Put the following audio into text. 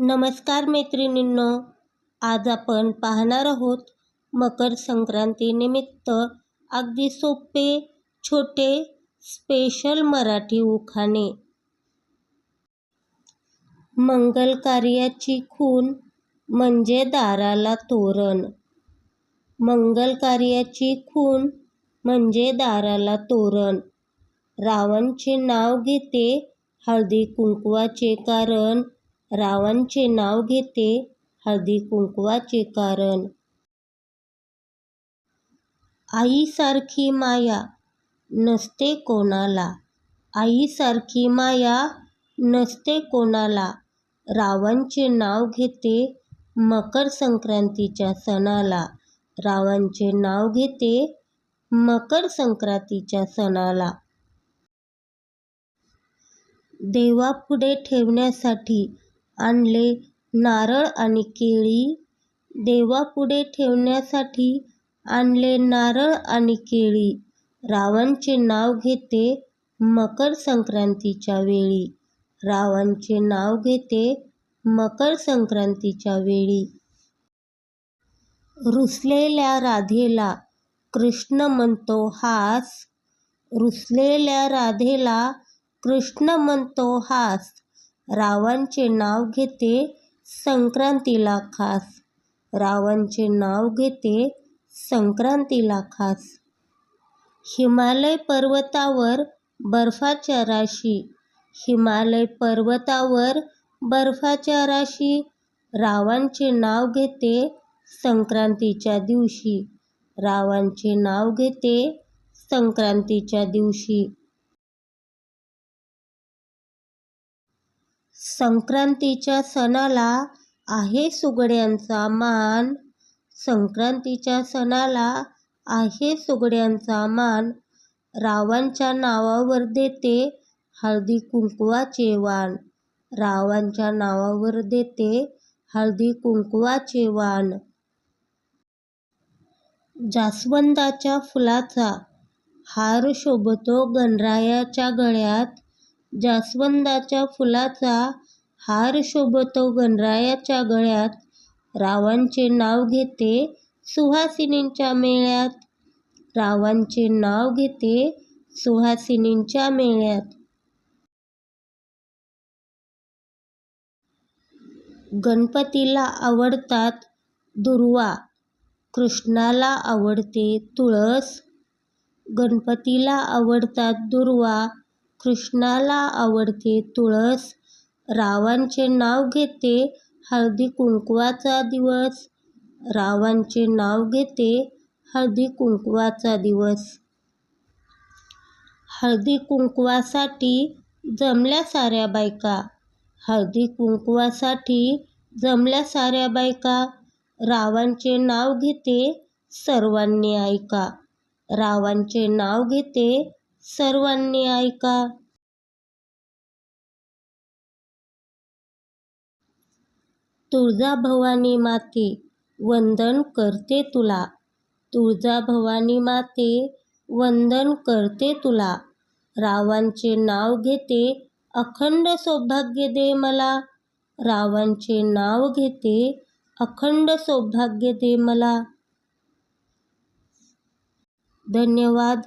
नमस्कार मैत्रिणींनो आज आपण पाहणार आहोत मकर संक्रांतीनिमित्त अगदी सोपे छोटे स्पेशल मराठी उखाणे. मंगल कार्याची खून म्हणजे दाराला तोरण. मंगल कार्याची खून म्हणजे दाराला तोरण. रावणचे नाव घेते हळदी कुंकवाचे कारण रावणचे नाव घेते हळदी कुंकवाचे कारण. आईसारखी माया नसते कोणाला. आईसारखी माया नसते कोणाला. रावणचे नाव घेते मकर संक्रांतीच्या सणाला. रावणचे नाव घेते मकर संक्रांतीच्या सणाला. देवापुढे ठेवण्यासाठी आणले. नारळ आणि केळी देवापुढे ठेवण्यासाठी आणले नारळ आणि केळी. रावणचे नाव घेते मकर संक्रांतीच्या वेळी. रावणचे नाव घेते मकर संक्रांतीच्या वेळी. रुसलेल्या राधेला कृष्ण म्हणतो हास. रुसलेल्या राधेला कृष्ण म्हणतो हास. रावणचे नाव घेते संक्रांतीला खास. रावणचे नाव घेते संक्रांतीला खास. हिमालय पर्वतावर बर्फाच्या राशी. हिमालय पर्वतावर बर्फाच्या राशी. रावणचे नाव घेते संक्रांतीच्या दिवशी. रावणचे नाव घेते संक्रांतीच्या दिवशी. संक्रांतीच्या सणाला आहे सुगड्यांचा मान. संक्रांतीच्या सणाला आहे सुगड्यांचा मान. रावांच्या नावावर देते हळदी कुंकवाचे वाण. रावांच्या नावावर देते हळदी कुंकवाचे वाण. जास्वंदाच्या फुलाचा हार शोभतो गणरायाच्या गळ्यात. जास्वंदाच्या फुलाचा हार शोभतो गणरायाच्या गळ्यात. रावांचे नाव घेते सुहासिनींच्या मेळ्यात. रावांचे नाव घेते सुहासिनींच्या मेळ्यात. गणपतीला आवडतात दुर्वा. कृष्णाला आवडते तुळस. गणपतीला आवडतात दुर्वा. कृष्णाला आवडते तुळस. रावांचे नाव घेते हळदी कुंकवाचा दिवस. रावांचे नाव घेते हळदी कुंकवाचा दिवस. हळदी कुंकवासाठी जमल्या साऱ्या बायका. हळदी कुंकवासाठी जमल्या साऱ्या बायका. रावांचे नाव घेते सर्वांनी ऐका. रावांचे नाव घेते सर्वांनी ऐका. तुळजाभवानी माते वंदन करते तुला. तुळजाभवानी माते वंदन करते तुला. रावांचे नाव घेते अखंड सौभाग्य दे मला. रावांचे नाव घेते अखंड सौभाग्य दे मला. धन्यवाद.